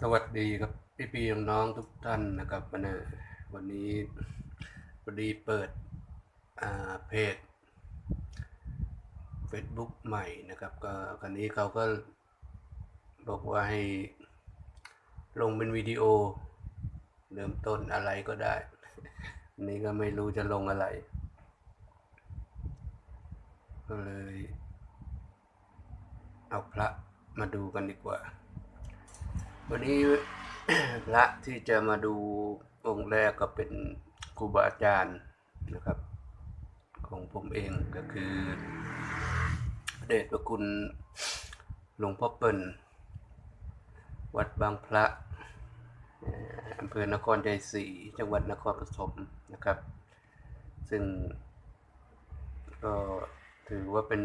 สวัสดีครับพี่พี่น้องทุกท่านนะครับวันนี้วันนี้พอดีเปิดเพจ Facebook ใหม่นะครับ ก็คราวนี้เขาก็บอกว่าให้ลงเป็นวิดีโอ เริ่มต้นอะไรก็ได้นนี้ก็ไม่รู้จะลงอะไร ก็เลย เอาพระมาดูกันดีกว่า วันนี้พระที่จะมาดูองค์แรกก็เป็นครูบาอาจารย์นะครับ ของผมเองก็คือ เดชพระคุณหลวงพ่อเปิ่นวัดบางพระอำเภอนครชัยศรีจังหวัดนครปฐมนะครับ ซึ่งก็ถือว่าเป็น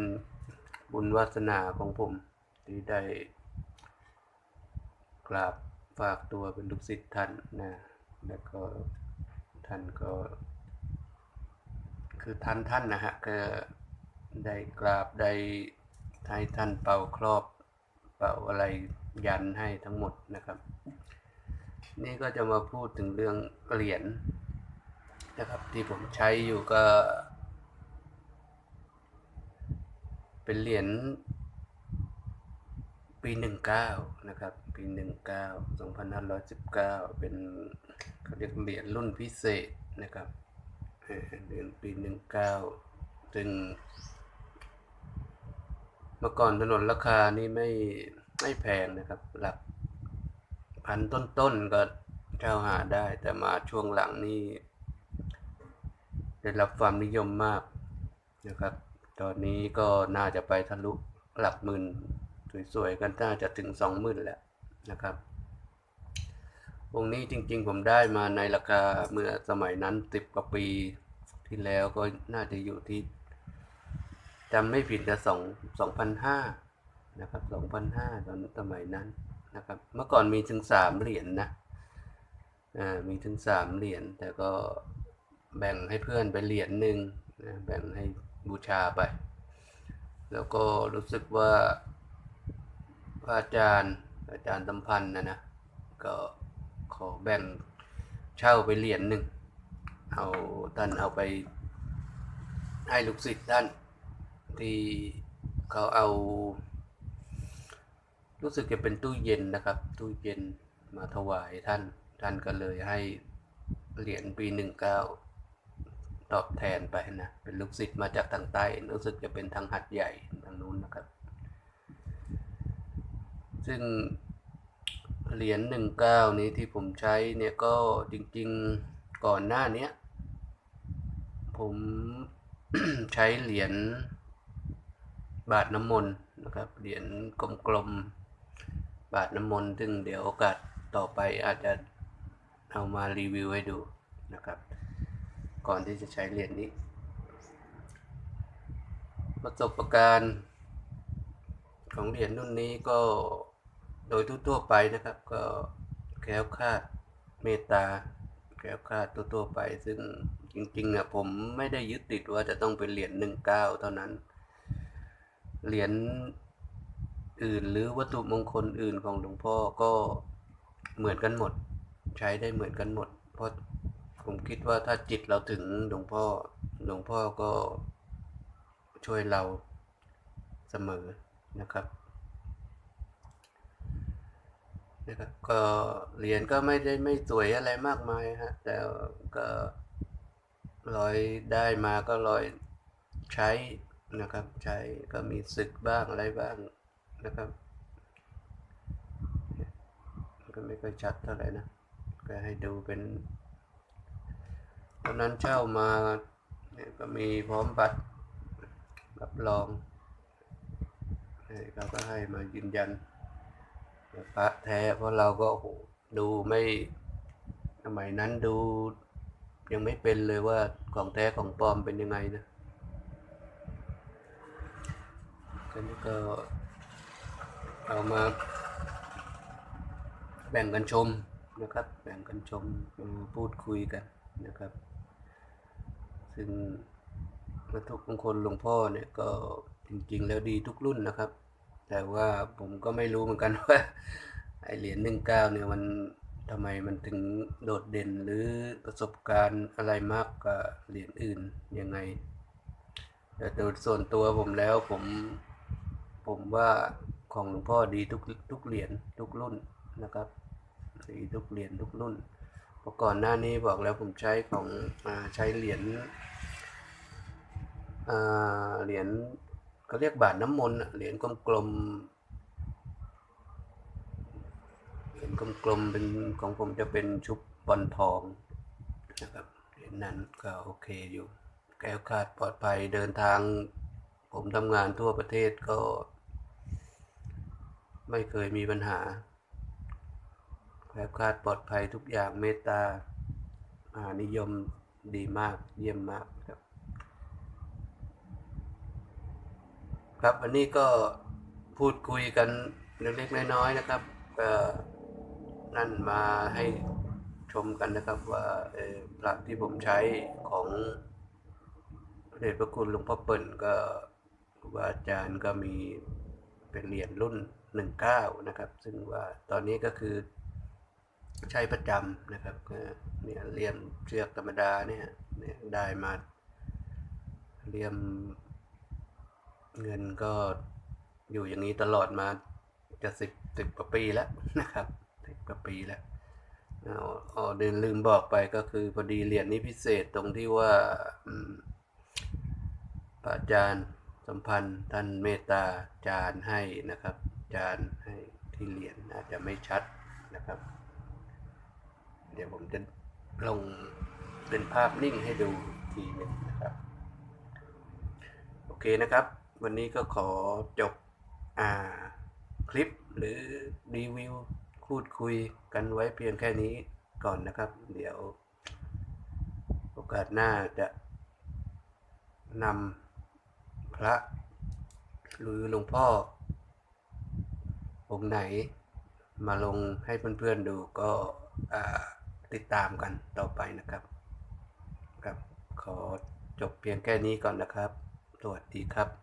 บุญวาสนาของผมที่ได้ กราบฝากตัวเป็นลูกศิษย์ท่านนะแล้วก็ท่านก็ คือท่านท่านนะฮะก็ได้กราบได้ให้ท่านเป่าครอบเป่าอะไรยันให้ทั้งหมดนะครับ นี่ก็จะมาพูดถึงเรื่องเหรียญนะครับที่ผมใช้อยู่ก็ เป็นเหรียญ ปีหนึ่งเก้านะครับ ปีหนึ่งเก้าสองพันห้าร้อยสิบเก้าเป็นเขาเรียกเหรียญรุ่นพิเศษนะครับเอ่อเหรียญปีหนึ่งเก้าซึ่งเมื่อก่อนถนนราคานี่ไม่ไม่แพงนะครับ หลักพันต้นๆก็เช่าหาได้ แต่มาช่วงหลังนี่ได้รับความนิยมมากนะครับ ตอนนี้ก็น่าจะไปทะลุหลักหมื่น สวยๆ กันน่าจะถึงสองหมื่นแล้วนะครับวงนี้จริงๆผมได้มาในราคาเมื่อสมัยนั้นสิบกว่าปีที่แล้วก็น่าจะอยู่ที่จำไม่ผิดจะสองสองพันห้านะครับสองพันห้าตอนสมัยนั้นนะครับ เมื่อก่อนมีถึงสามเหรียญนนะอ่ามีถึงสามเหรียญแต่ก็แบ่งให้เพื่อนไปเหรียญหนึ่งนะแบ่งให้บูชาไป แล้วก็รู้สึกว่า พระอาจารย์อาจารย์สัมพันธ์นะนะ ก็ขอแบ่งเช่าไปเหรียญหนึ่ง เอาท่านเอาไปให้ลูกศิษย์ท่านที่เขาเอา รู้สึกจะเป็นตู้เย็นนะครับ ตู้เย็นมาถวายท่าน ท่านก็เลยให้เหรียญปีหนึ่งเก้าตอบแทนไปนะ เป็นลูกศิษย์มาจากทางใต้ รู้สึกจะเป็นทางหัดใหญ่ทางนู้นนะครับ ซึ่งเหรียญหนึ่งเก้านี้ที่ผมใช้เนี่ยก็จริงๆก่อนหน้านี้ผมใช้เหรียญบาทน้ำมนต์นะครับ เหรียญกลมๆ บาทน้ำมนต์ ซึ่งเดี๋ยวโอกาสต่อไปอาจจะเอามารีวิวให้ดูนะครับ ก่อนที่จะใช้เหรียญนี้ ประสบการณ์ของเหรียญรุ่นนี้ก็ โดยทั่วๆไปนะครับ ก็แคล้วคาดเมตตาแคล้วคาดทั่วๆไป ซึ่งจริงๆเนี่ยผมไม่ได้ยึดติดว่าจะต้องเป็นเหรียญหนึ่งเก้าเท่านั้น เหรียญอื่นหรือวัตถุมงคลอื่นของหลวงพ่อก็เหมือนกันหมด ใช้ได้เหมือนกันหมด เพราะผมคิดว่าถ้าจิตเราถึงหลวงพ่อหลวงพ่อก็ช่วยเราเสมอนะครับ นะครับก็เหรียญก็ไม่ได้ไม่สวยอะไรมากมายฮะแต่ก็ลอยได้มาก็ลอยใช้นะครับ ใช้ก็มีศึกบ้างอะไรบ้างนะครับก็ไม่ค่อยชัดเท่าไหร่นะก็ให้ดูเป็นตอนนั้นเช่ามาเนี่ยก็มีพร้อมบัตรรับรองเขาก็ให้มายืนยัน พระแท้เพราะเราก็โหดูไม่สมัยนั้นดูยังไม่เป็นเลยว่าของแท้ของปลอมเป็นยังไงนะก็นี่ก็เอามาแบ่งกันชมนะครับ แบ่งกันชมพูดคุยกันนะครับ ซึ่งวัตถุมงคลหลวงพ่อเนี่ยก็จริงๆแล้วดีทุกรุ่นนะครับ แต่ว่าผมก็ไม่รู้เหมือนกันว่าไอเหรียญหนึ่งเก้าเนี่ยมันทำไมมันถึงโดดเด่นหรือประสบการณ์อะไรมากกว่าเหรียญอื่นยังไง แต่โดยส่วนตัวผมแล้วผมผมว่าของหลวงพ่อดีทุกทุกเหรียญทุกรุ่นนะครับดีทุกเหรียญทุกรุ่นเพราะก่อนหน้านี้บอกแล้วผมใช้ของอใช้เหรียญเหรียญ เขาเรียกบาทน้ำมนต์เหรียญกลมๆเหรียญกลมๆเป็นของผมจะเป็นชุบบอลทองนะครับเหรียญนั้นก็โอเคอยู่แคล้วคลาดปลอดภัยเดินทาง ผมทำงานทั่วประเทศก็ ไม่เคยมีปัญหาแคล้วคลาดปลอดภัยทุกอย่างเมตตาอานิยมดีมากเยี่ยมมากครับ ครับวันนี้ก็พูดคุยกันเล็กๆน้อยๆนะครับก็นั่นมาให้ชมกันนะครับว่าพระที่ผมใช้ของพระเดชพระคุณหลวงพ่อเปิ่นก็ครูบาอาจารย์ก็มีเป็นเหรียญรุ่น 19 นะครับ ซึ่งว่าตอนนี้ก็คือใช้ประจำนะครับเนี่ยเหลี่ยมเชือกธรรมดาเนี่ยได้มาเลี่ยม เงินก็อยู่อย่างนี้ตลอดมาจะสิบสิบกว่าปีแล้วนะครับสิบกว่าปีแล้วเอาเอเดินลืมบอกไปก็คือพอดีเหรียญนี้พิเศษตรงที่ว่าอืมพระอาจารย์สัมพันธ์ท่านเมตตาจานให้นะครับจานให้ที่เหรียญอาจจะไม่ชัดนะครับ เดี๋ยวผมจะลงเป็นภาพนิ่งให้ดูทีหนึงนะครับ โอเคนะครับ วันนี้ก็ขอจบอ่าคลิปหรือรีวิวพูดคุยกันไว้เพียงแค่นี้ก่อนนะครับ เดี๋ยว โอกาสหน้าจะนำพระ หรือหลวงพ่อ องค์ไหนมาลงให้เพื่อนๆดูก็ติดตามกันต่อไปนะครับ ครับ ขอจบเพียงแค่นี้ก่อนนะครับ สวัสดีครับ